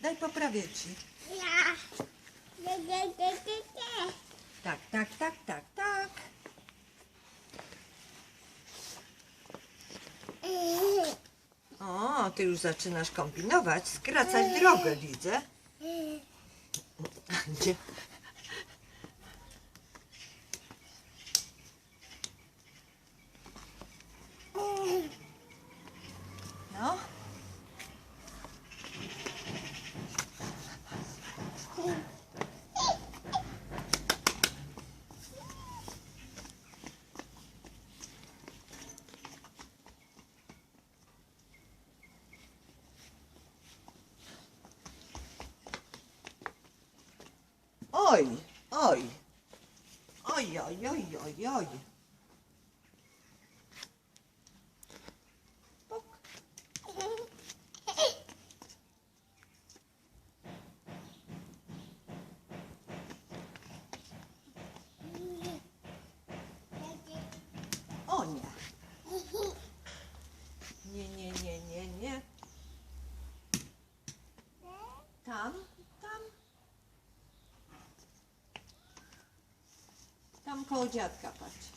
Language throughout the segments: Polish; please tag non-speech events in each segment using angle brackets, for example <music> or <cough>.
Daj poprawię ci. Tak, tak, tak, tak, tak. O, ty już zaczynasz kombinować, skracać drogę, widzę. <laughs> Gdzie? Oj, oj. Oj, oj, oj, oj, oj. Puk. O nie. Nie, nie, nie, nie, nie. Tam, tam. Tam koło dziadka patrz.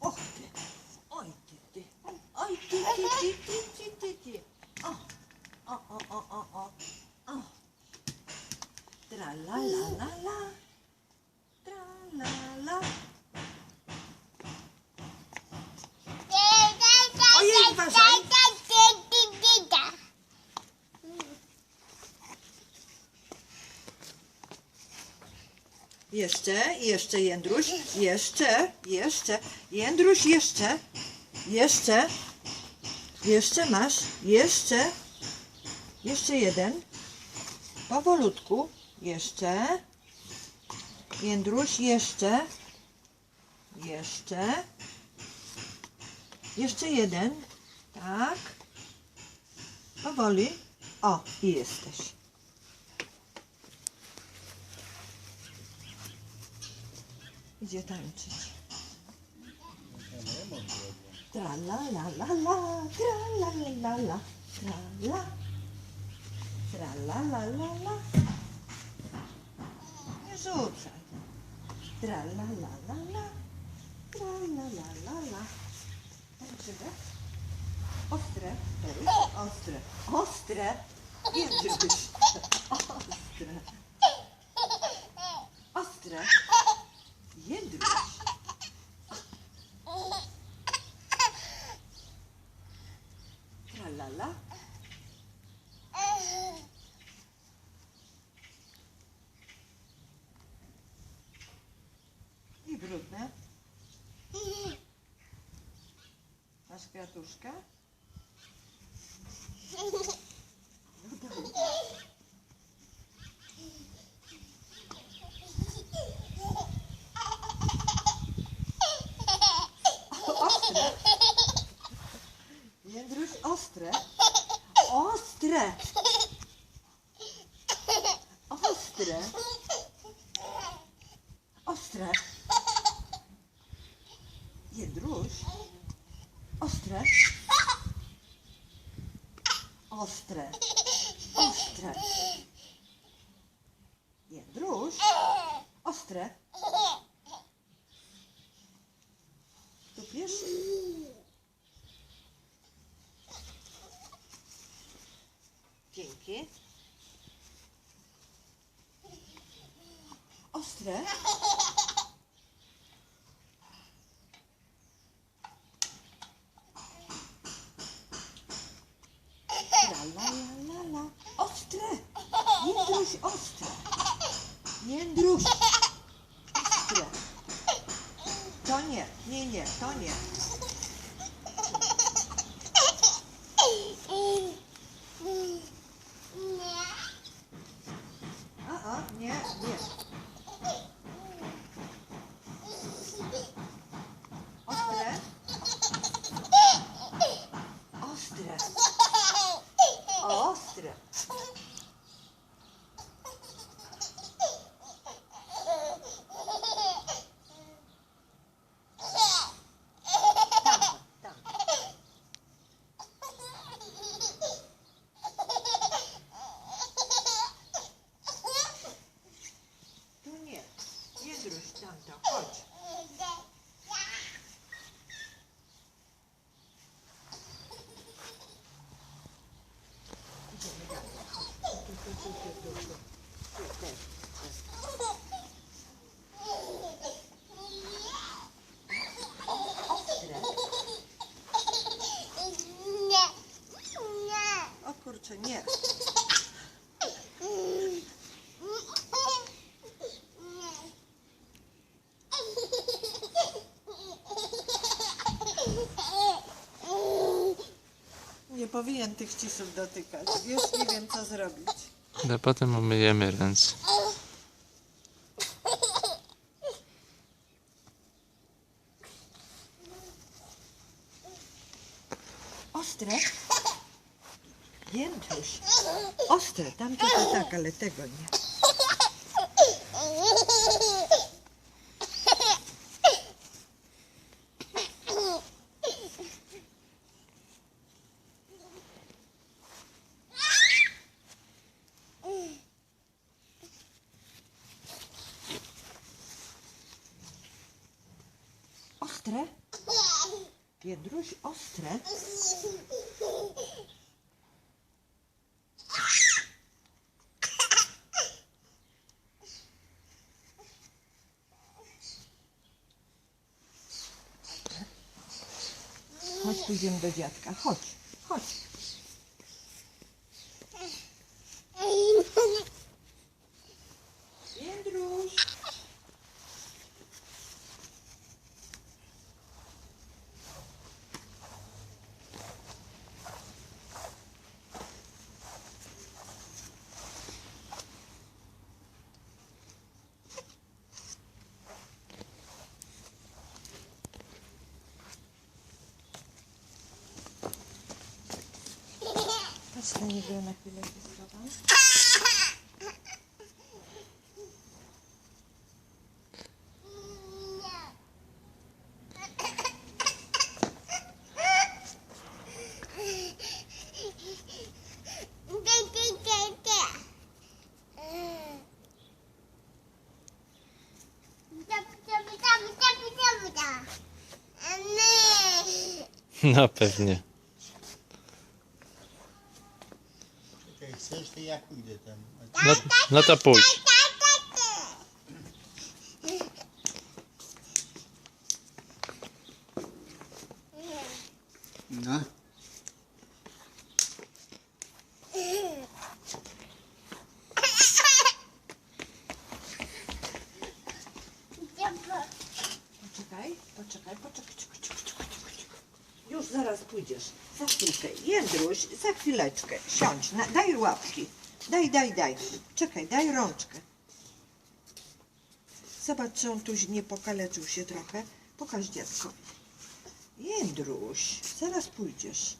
Och ty, oj ty, ty, oj ty, ty, ty, ty, ty, ty, ty. O, o, o, o, o, o, o. Tra la la la la. Tra la la. Ojej, uważaj. Jeszcze, jeszcze Jędruś, jeszcze, jeszcze, Jędruś, jeszcze, jeszcze, jeszcze masz, jeszcze, jeszcze jeden, powolutku, jeszcze, Jędruś, jeszcze, jeszcze, jeszcze jeden, tak, powoli, o, i jesteś. Idzie tańczyć. Tra la la la la, tra la la la la, tra la. Tra la la la la. Nie rzucaj. Tra la la la la, tra la la la la. Tańczymy. Ostre, ostre, ostre. Ostre. Ostre. Jędruś. Tralala. I brudne. Masz kwiatuszka? No. Ostre. Jędruś, ostre. Ostre. Ostre. Ostre. Jędruś. Ostre. Ostre. Ostre. Jędruś. Ostre. Tupiesz? Dzięki. Ostre. Powyjętych ścisów dotykać. Już nie wiem, co zrobić. Ale potem umyjemy ręce. Ostre? Jędruś. Ostre, tamto to tak, ale tego nie. Ostre? Jędruś, ostre? Chodź, pójdziemy do dziadka. Chodź, chodź. Jędruś. Patrz na niego na chwilę się schowam. No pewnie. Czekaj, chcesz, to ja pójdę tam. No, no to pójdź. No. Poczekaj, poczekaj, poczekaj. Cicho, cicho, cicho. Już zaraz pójdziesz. Za chwilkę. Jędruś, za chwileczkę. Siądź, na, daj łapki. Daj, daj, daj. Czekaj, daj rączkę. Zobacz, czy on tu nie pokaleczył się trochę. Pokaż dziecko. Jędruś, zaraz pójdziesz.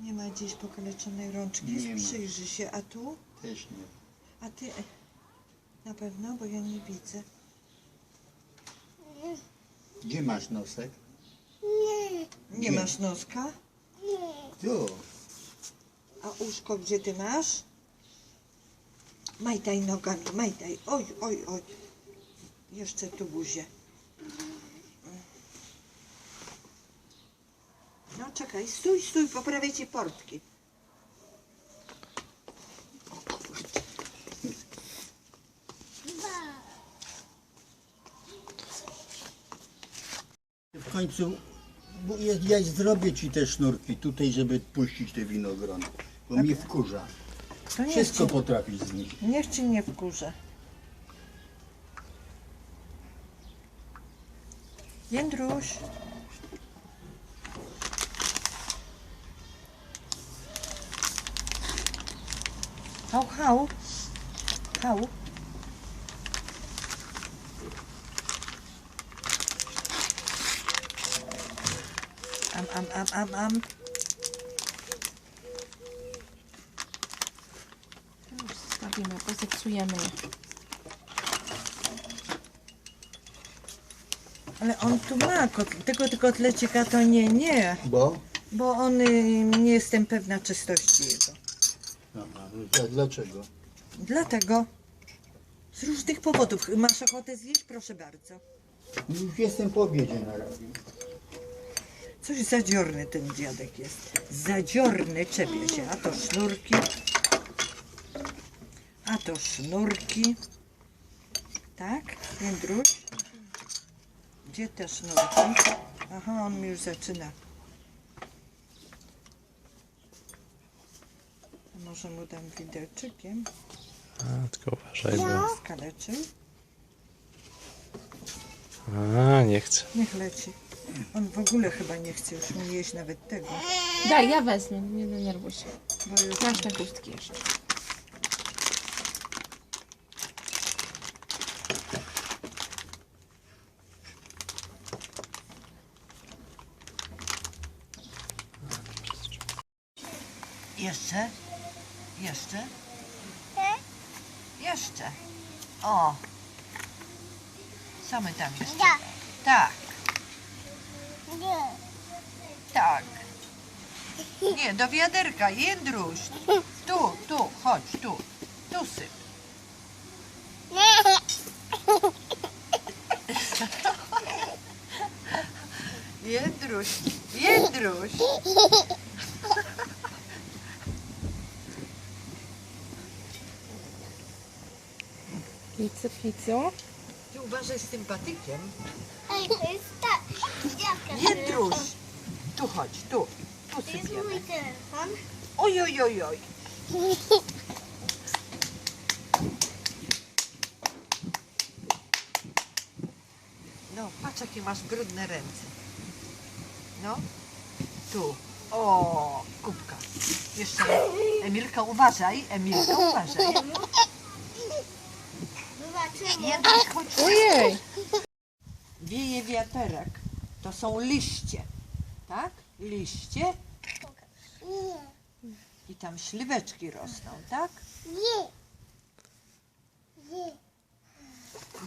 Nie ma gdzieś pokaleczonej rączki? Nie ma. Przyjrzy się, a tu? Też nie. A ty e, na pewno, bo ja nie widzę. Gdzie masz nosek? Nie Nie. masz noska? Tu. A uszko gdzie ty masz? Majtaj nogami, majtaj. Oj, oj, oj. Jeszcze tu buzię. No czekaj, stój, stój, poprawię ci portki. W końcu ja, ja zrobię ci te sznurki tutaj, żeby puścić te winogrona. Bo mnie wkurza. To niech Wszystko ci, potrafisz z nich. niech ci nie wkurza. Jędruś. Hał, hał. Hał. Am, am, am, am, am. Już zostawimy, bo zepsujemy je. Ale on tu ma kot, tego kotlecika to nie, nie, Bo? bo on y, nie jestem pewna czystości jego. Aha, no, dlaczego? Dlatego z różnych powodów. Masz ochotę zjeść? Proszę bardzo. Już jestem po obiedzie na razie. Coś zadziorny ten dziadek jest. Zadziorny czepie się. A to sznurki. A to sznurki. Tak, Jędruś? Gdzie te sznurki? Aha, on mi już zaczyna. Może mu dam widelczykiem. A, tylko uważaj, bo... Skaleczył. A, nie chcę. Niech leci. On w ogóle chyba nie chce już mu jeść nawet tego, Daj, ja wezmę, nie denerwuj się. bo już Masz te chustki jeszcze. Jeszcze? Jeszcze? Jeszcze. O. Co my tam jeszcze? Ja. Tak, Nie. tak. Nie, do wiaderka, Jędruś. Tu, tu, chodź, tu. Tu syp. Nie. Jędruś, Jędruś. Picu, picu. Ty uważaj z tym patykiem. Jędruś. Tu chodź, tu. Tu To jest sypiemy. mój telefon. Oj, oj, oj, oj. No, patrz jakie masz brudne ręce. No, tu. O, kubka. Jeszcze raz. Emilka, uważaj. Emilka, uważaj. Zobaczymy. Jędruś, chodź. Ojej! Wieje wiaterek. To są liście. Tak? Liście i tam śliweczki rosną, tak? Nie. Nie.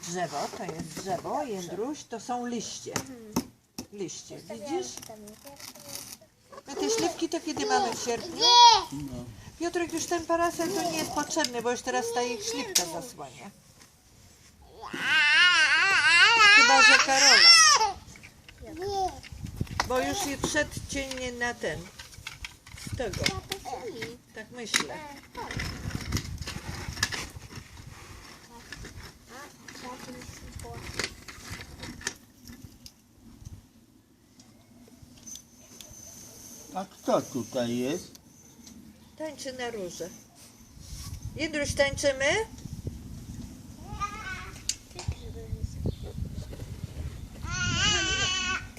Drzewo, to jest drzewo, jędruś, to są liście. Liście, widzisz? A te śliwki to kiedy mamy w sierpniu? No. Piotrek, już ten parasol to nie jest potrzebny, bo już teraz ta ich śliwka zasłania. Chyba, że Karola. Bo już i przedcienie na ten. Z tego, tak myślę. A kto tutaj jest? Tańczy na róże. Jędruś, tańczymy?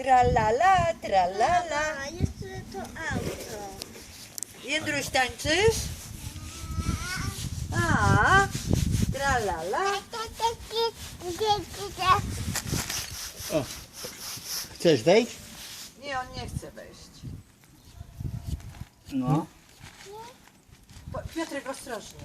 Tralala, tralala. A jeszcze to auto. Jędruś, tańczysz? A, tralala. Chcesz wejść? Nie, on nie chce wejść. No. Po- Piotrek, ostrożnie.